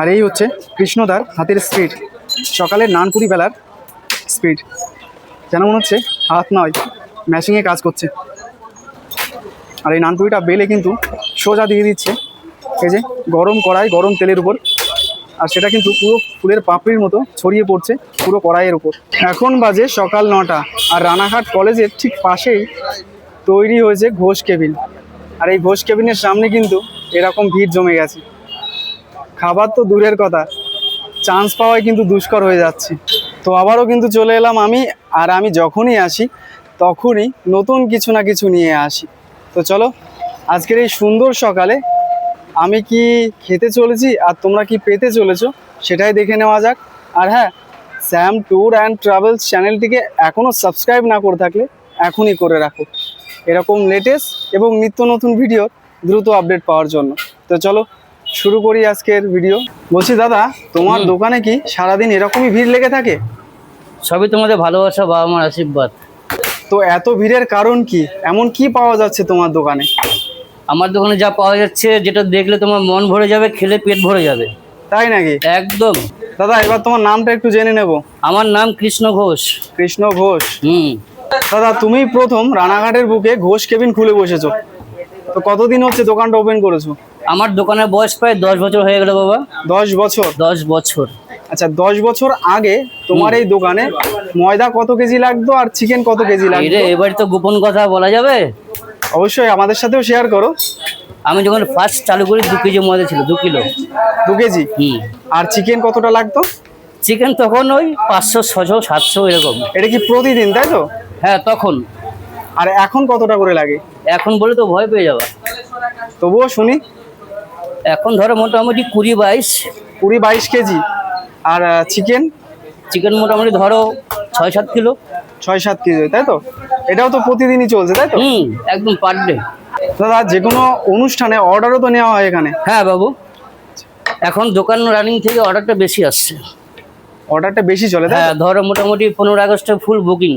আর এই হচ্ছে কৃষ্ণদার হাতের স্পিড। সকালের নানপুরি বেলার স্পিড। যেন মনে হচ্ছে হাত নয় ম্যাশিংয়ে কাজ করছে। আর এই নানপুরিটা বেলে কিন্তু সোজা দিয়ে দিচ্ছে। এই যে গরম কড়াই, গরম তেলের উপর। আর সেটা কিন্তু পুরো ফুলের পাপড়ির মতো ছড়িয়ে পড়ছে পুরো কড়াইয়ের উপর। এখন বাজে সকাল নটা, আর রানাঘাট কলেজের ঠিক পাশেই তৈরি হয়েছে ঘোষ কেবিন। আর এই ঘোষ কেবিনের সামনে কিন্তু এরকম ভিড় জমে গেছে। খাবার তো দূরের কথা। চান্স পাওয়াই কিন্তু দুষ্কর হয়ে যাচ্ছে। তো আবারও কিন্তু চলে এলাম আমি, আর আমি যখনই আসি, তখনই নতুন কিছু না কিছু নিয়ে আসি। তো চলো, আজকের এই সুন্দর সকালে আমি কি খেতে চলেছি আর তোমরা কি পেতে চলেছো সেটাই দেখে নেওয়া যাক। আর হ্যাঁ স্যাম ট্যুর অ্যান্ড ট্রাভেলস চ্যানেলটিকে এখনও সাবস্ক্রাইব না করে থাকলে এখনই করে রাখো। এরকম লেটেস্ট এবং নিত্য নতুন ভিডিও দ্রুত আপডেট পাওয়ার জন্য। তো চলো শুরু করি আজকের ভিডিও বলছি দাদা তোমার দোকানে কি সারাদিন এরকমই ভিড় লেগে থাকে? সবই তোমাদের ভালোবাসা বাবা মার আশীর্বাদ। তো এত ভিড়ের কারণ কি? এমন কি পাওয়া যাচ্ছে তোমার দোকানে? আমার দোকানে যা পাওয়া যাচ্ছে যেটা দেখলে তোমার মন ভরে যাবে খেলে পেট ভরে যাবে। তাই নাকি? একদম। দাদা এবার তোমার নামটা একটু জেনে নেব। আমার নাম কৃষ্ণ ঘোষ। কৃষ্ণ ঘোষ। হুম। দাদা তুমি প্রথম রানাঘাটের বুকে ঘোষ কেবিন খুলে বসেছো। তো কতদিন হচ্ছে দোকানটা ওপেন করেছ? আমার দোকানের বয়স প্রায় দশ বছর হয়ে গেল বাবা। দশ বছর? দশ বছর। আচ্ছা দশ বছর আগে তোমার এই দোকানে ময়দা কত কেজি লাগতো আর চিকেন কত কেজি লাগতো? এবার তো গোপন কথা বলা যাবে? অবশ্যই আমাদের সাথেও শেয়ার করো। আমি যখন ফার্স্ট চালু করি দু কেজি ময়দা ছিল দু কিলো। দু কেজি? হুম। আর চিকেন কতটা লাগতো? চিকেন তখন ওই পাঁচশো ছশো সাতশো এরকম। এটা কি প্রতিদিন তাই তো? হ্যাঁ তখন। আর এখন কতটা করে লাগে? এখন বলে তো ভয় পেয়ে যাবা। তবুও শুনি। এখন ধরো মোটামুটি কুড়ি বাইশ। কুড়ি বাইশ কেজি। আর চিকেন চিকেন মোটামুটি ধরো ছয় সাত কিলো। ছয় সাত কেজি তাই তো? এটাও তো প্রতিদিনই চলছে তাই তো? হুম একদম পার ডে দাদা যে কোনো অনুষ্ঠানে অর্ডারও তো নেওয়া হয় এখানে? হ্যাঁ বাবু। এখন দোকান রানিং থেকে অর্ডারটা বেশি আসছে। অর্ডারটা বেশি চলে হ্যাঁ ধরো মোটামুটি পনেরো আগস্টে ফুল বুকিং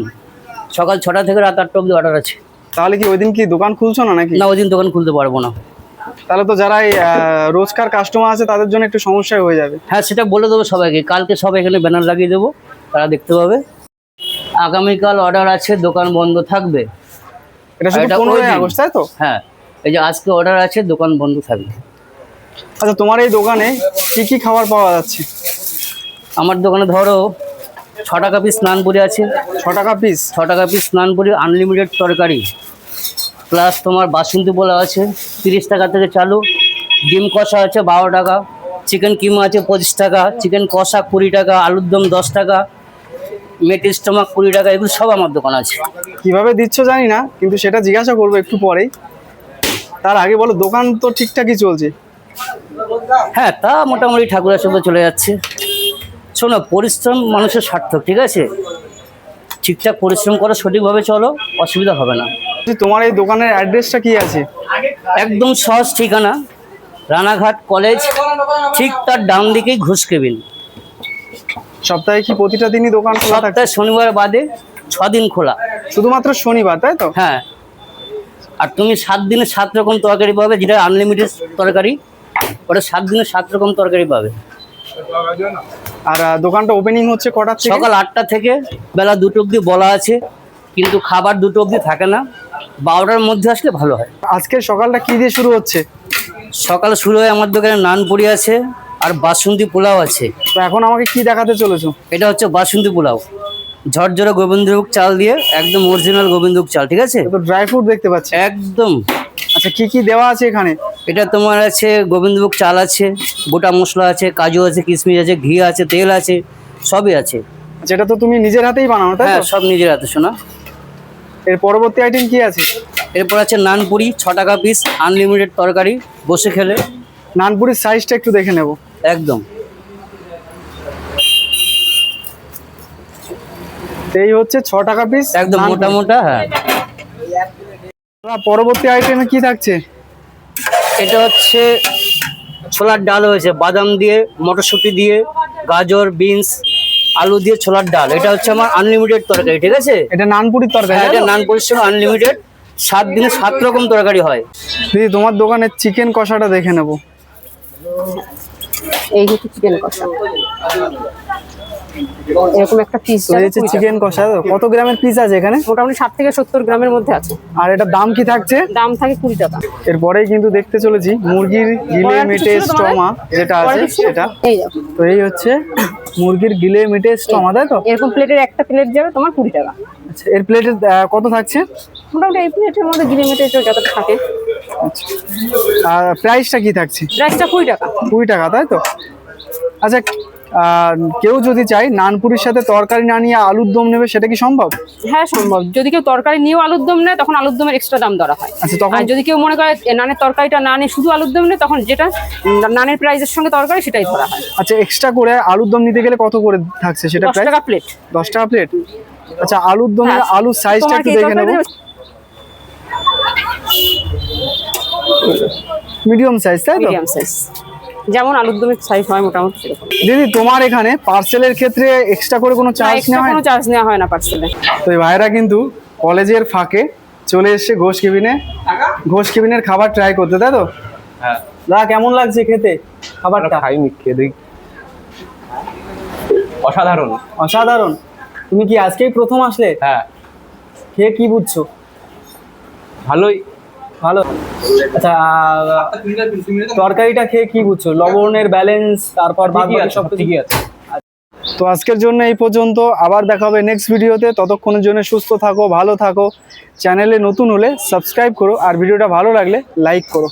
সকাল ছটা থেকে রাত আটটা অব্দি অর্ডার আছে। তাহলে কি ওই দিন কি দোকান খুলছো না নাকি? না ওই দিন দোকান খুলতে পারব না। তাহলে তো যারা রোজকার কাস্টমার আছে তাদের জন্য একটু সমস্যা হয়ে যাবে। হ্যাঁ সেটা বলে দেবো সবাইকে। কালকে সব এখানে ব্যানার লাগিয়ে দেবো তারা দেখতে পাবে। আগামীকাল অর্ডার আছে দোকান বন্ধ থাকবে। এটা শুধু পনেরোই আগস্ট তাই তো? হ্যাঁ এই যে আজকে অর্ডার আছে দোকান বন্ধ থাকবে। আচ্ছা তোমার এই দোকানে কি কি খাবার পাওয়া যাচ্ছে? আমার দোকানে ধরো ছ টাকা পিস নানপুরি আছে ছ টাকা পিস ছ টাকা পিস নানপুরি আনলিমিটেড তরকারি। প্লাস তোমার বাসন্তী পোলাও আছে তিরিশ টাকা থেকে চালু। ডিম কষা আছে বারো টাকা। চিকেন কিমা আছে পঁচিশ টাকা। চিকেন কষা কুড়ি টাকা আলুর দম দশ টাকা। মেটি স্টোমাক কুড়ি টাকা এগুলো সব আমার দোকান আছে। কীভাবে দিচ্ছ জানি না কিন্তু সেটা জিজ্ঞাসা করব একটু পরেই। তার আগে বলো দোকান তো ঠিকঠাকই চলছে। হ্যাঁ তা মোটামুটি ঠাকুরের সঙ্গে চলে যাচ্ছে। শোনো পরিশ্রম মানুষের সার্থক ঠিক আছে? ঠিকঠাক পরিশ্রম করো সঠিকভাবে চলো অসুবিধা হবে না। তোমার এই দোকানের অ্যাড্রেসটা কি আছে? একদম সহজ ঠিকানা রানাঘাট কলেজ ঠিক তার ডান দিকেই ঘুষ কেবিন। সপ্তাহে কি প্রতিটা দিনই দোকান খোলা থাকে? সপ্তাহে শনিবার বাদে ছ দিন খোলা। শুধুমাত্র শনিবার তাই তো? হ্যাঁ। আর তুমি সাত দিনে সাত রকম তরকারি পাবে যেটা আনলিমিটেড তরকারি ওটা সাত দিনে সাত রকম তরকারি পাবে। আর দোকানটা ওপেনিং হচ্ছে কটা সকাল আটটা থেকে বেলা দুটো অবধি বলা আছে কিন্তু খাবার দুটো অবধি থাকে না। বারোটার মধ্যে আসলে ভালো হয়। আজকের সকালটা কি দিয়ে শুরু হচ্ছে? সকাল শুরু হয় আমার দোকানে নানপুরি আছে আর বাসন্তী পোলাও আছে। তো এখন আমাকে কি দেখাতে চলেছো? এটা হচ্ছে বাসন্তী পোলাও। ঝরঝরে গোবিন্দভোগ চাল দিয়ে একদম অরিজিনাল গোবিন্দভোগ চাল ঠিক আছে? তো ড্রাই ফ্রুট দেখতে পাচ্ছি। একদম। আচ্ছা কি কি দেওয়া আছে এখানে? এটা তোমার আছে গোবিন্দভোগ চাল আছে গোটা মশলা আছে কাজু আছে কিশমিশ আছে ঘি আছে তেল আছে সবই আছে। এটা তো তুমি নিজের হাতেই বানাও তাই হ্যাঁ সব নিজের হাতে শোনা এর পরবর্তী আইটেম কি আছে? এরপর আছে নানপুরি ছ টাকা পিস আনলিমিটেড তরকারি বসে খেলে। নানপুরির সাইজটা একটু দেখে নেব। একদম। এই হচ্ছে ছ টাকা পিস একদম মোটা মোটা হ্যাঁ। পরবর্তী আইটেমে কি থাকছে? এটা হচ্ছে ছোলার ডাল হয়েছে। বাদাম দিয়ে মটরশুঁটি দিয়ে গাজর বিনস আলু দিয়ে ছোলার ডাল। এটা হচ্ছে আমার আনলিমিটেড তরকারি ঠিক আছে? এটা নানপুরির তরকারি হ্যাঁ, এটা তো? নান পরিশ্রম আনলিমিটেড সাত দিনে সাত রকম তরকারি হয়। দিদি তোমার দোকানের চিকেন কষাটা দেখে নেব। এই হচ্ছে চিকেন কষা। এরকম একটা পিস হচ্ছে চিকেন কষা তো কত গ্রামের পিস আছে এখানে? মোটামুটি ষাট থেকে সত্তর গ্রামের মধ্যে আছে। আর এটার দাম কি থাকছে? দাম থাকে কুড়ি টাকা। এরপরেই কিন্তু দেখতে চলেছি মুরগির গিলে মিটে স্টমা যেটা আছে সেটা। তো এই হচ্ছে মুরগির গিলে মিটে স্টমা তাই তো? এরকম প্লেটের একটা প্লেট যাবে তোমার কুড়ি টাকা। আচ্ছা এর প্লেটের কত থাকছে? মোটামুটি এই প্লেটের মধ্যে গিলে মেটে যতটা থাকে। আর প্রাইসটা কি থাকছে? প্রাইসটা কুড়ি টাকা। কুড়ি টাকা তাই তো? আচ্ছা কেউ যদি চায় নানপুরির সাথে তরকারি না নিয়ে আলুর দম নেবে সেটা কি সম্ভব? হ্যাঁ সম্ভব। যদি কেউ তরকারি নিয়েও আলুর দম নেয় তখন আলুর দমের এক্সট্রা দাম ধরা হয়। আচ্ছা তখন যদি কেউ মনে করে নানের তরকারিটা না নিয়ে শুধু আলুর দম নেয় তখন যেটা নানের প্রাইসের সঙ্গে তরকারি সেটাই ধরা হয়। আচ্ছা এক্সট্রা করে আলুর দম নিতে গেলে কত করে থাকছে সেটা দশ টাকা প্লেট দশ টাকা প্লেট আচ্ছা আলুর দমের হ্যাঁ। আলুর সাইজটা একটু কি দেখে নেব। মিডিয়াম সাইজ তাই তো? মিডিয়াম সাইজ যেমন আলুর দমের সাইজ হয় মোটামুটি সেরকম। দিদি তোমার এখানে পার্সেলের ক্ষেত্রে এক্সট্রা করে কোনো চার্জ নেওয়া হয়? কোনো চার্জ নেওয়া হয় না পার্সেলে তো এই ভাইরা কিন্তু কলেজের ফাঁকে চলে এসছে ঘোষ কেবিনে ঘোষ কেবিনের খাবার ট্রাই করতে তাই তো? হ্যাঁ। দাদা কেমন লাগছে খেতে? খাবারটা? খাইনি খেয়ে দেখি। অসাধারণ। অসাধারণ। তুমি কি আজকেই প্রথম আসলে? হ্যাঁ। খেয়ে কি বুঝছ? ভালোই। ভালো। আচ্ছা তরকারিটা খেয়ে কি বুঝছ? লবণের ব্যালেন্স তারপর বাকি সব ঠিকই আছে? তো আজকের জন্য এই পর্যন্ত আবার দেখা হবে নেক্সট ভিডিওতে ততক্ষণের জন্য সুস্থ থাকো ভালো থাকো। চ্যানেলে নতুন হলে সাবস্ক্রাইব করো আর ভিডিওটা ভালো লাগলে লাইক করো।